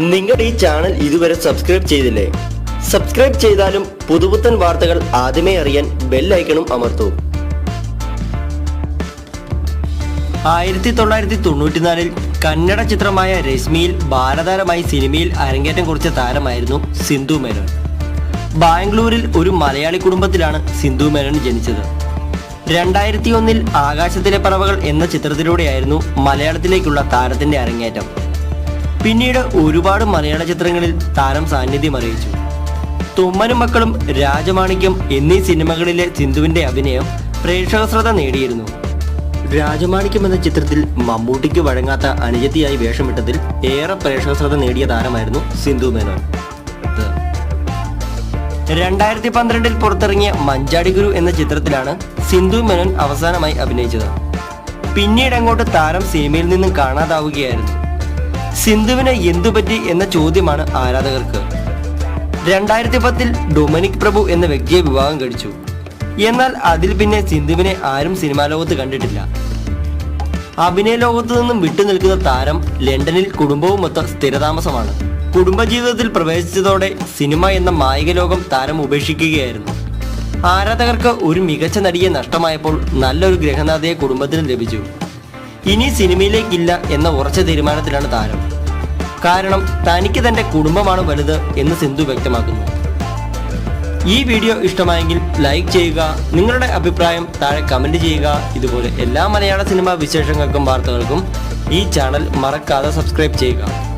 നിങ്ങൾ ഈ ചാനൽ ഇതുവരെ സബ്സ്ക്രൈബ് ചെയ്തില്ലേ? സബ്സ്ക്രൈബ് ചെയ്താലും പുതുപുത്തൻ വാർത്തകൾ ആദ്യമേ അറിയാൻ ബെല്ലൈക്കണും അമർത്തൂ ആയിരത്തി തൊള്ളായിരത്തി തൊണ്ണൂറ്റിനാലിൽ കന്നഡ ചിത്രമായ രശ്മിയിൽ ബാലതാരമായി സിനിമയിൽ അരങ്ങേറ്റം കുറിച്ച താരമായിരുന്നു സിന്ധു മേനോൻ. ബാംഗ്ലൂരിൽ ഒരു മലയാളി കുടുംബത്തിലാണ് സിന്ധു മേനോൻ ജനിച്ചത്. രണ്ടായിരത്തി ഒന്നിൽ ആകാശത്തിലെ പറവകൾ എന്ന ചിത്രത്തിലൂടെയായിരുന്നു മലയാളത്തിലേക്കുള്ള താരത്തിന്റെ അരങ്ങേറ്റം. പിന്നീട് ഒരുപാട് മലയാള ചിത്രങ്ങളിൽ താരം സാന്നിധ്യം അറിയിച്ചു. തുമ്മനും മക്കളും രാജമാണിക്യം എന്നീ സിനിമകളിലെ സിന്ധുവിന്റെ അഭിനയം പ്രേക്ഷക ശ്രദ്ധ നേടിയിരുന്നു. രാജമാണിക്യം എന്ന ചിത്രത്തിൽ മമ്മൂട്ടിക്ക് വഴങ്ങാത്ത അനുജത്തിയായി വേഷമിട്ടതിൽ ഏറെ പ്രേക്ഷക ശ്രദ്ധ നേടിയ താരമായിരുന്നു സിന്ധു മേനോൻ. രണ്ടായിരത്തി പന്ത്രണ്ടിൽ പുറത്തിറങ്ങിയ മഞ്ചാടി ഗുരു എന്ന ചിത്രത്തിലാണ് സിന്ധു മേനോൻ അവസാനമായി അഭിനയിച്ചത്. പിന്നീട് അങ്ങോട്ട് താരം സിനിമയിൽ നിന്നും കാണാതാവുകയായിരുന്നു. സിന്ധുവിന് എന്തുപറ്റി എന്ന ചോദ്യമാണ് ആരാധകർക്ക്. രണ്ടായിരത്തി പത്തിൽ ഡൊമിനിക് പ്രഭു എന്ന വ്യക്തിയെ വിവാഹം കഴിച്ചു. എന്നാൽ അതിൽ പിന്നെ സിന്ധുവിനെ ആരും സിനിമാ ലോകത്ത് കണ്ടിട്ടില്ല. അഭിനയ ലോകത്തു നിന്നും വിട്ടുനിൽക്കുന്ന താരം ലണ്ടനിൽ കുടുംബവുമൊത്ത സ്ഥിരതാമസമാണ്. കുടുംബജീവിതത്തിൽ പ്രവേശിച്ചതോടെ സിനിമ എന്ന മായിക ലോകം താരം ഉപേക്ഷിക്കുകയായിരുന്നു. ആരാധകർക്ക് ഒരു മികച്ച നടിയെ നഷ്ടമായപ്പോൾ നല്ലൊരു ഗ്രഹനാഥയെ കുടുംബത്തിന് ലഭിച്ചു. ഇനി സിനിമയിലേക്കില്ല എന്ന ഉറച്ച തീരുമാനത്തിലാണ് താരം. കാരണം തനിക്ക് തന്റെ കുടുംബമാണ് വലുത് എന്ന് സിന്ധു വ്യക്തമാക്കുന്നു. ഈ വീഡിയോ ഇഷ്ടമായെങ്കിൽ ലൈക്ക് ചെയ്യുക നിങ്ങളുടെ അഭിപ്രായം താഴെ കമന്റ് ചെയ്യുക. ഇതുപോലെ എല്ലാ മലയാള സിനിമാ വിശേഷങ്ങൾക്കും വാർത്തകൾക്കും ഈ ചാനൽ മറക്കാതെ സബ്സ്ക്രൈബ് ചെയ്യുക.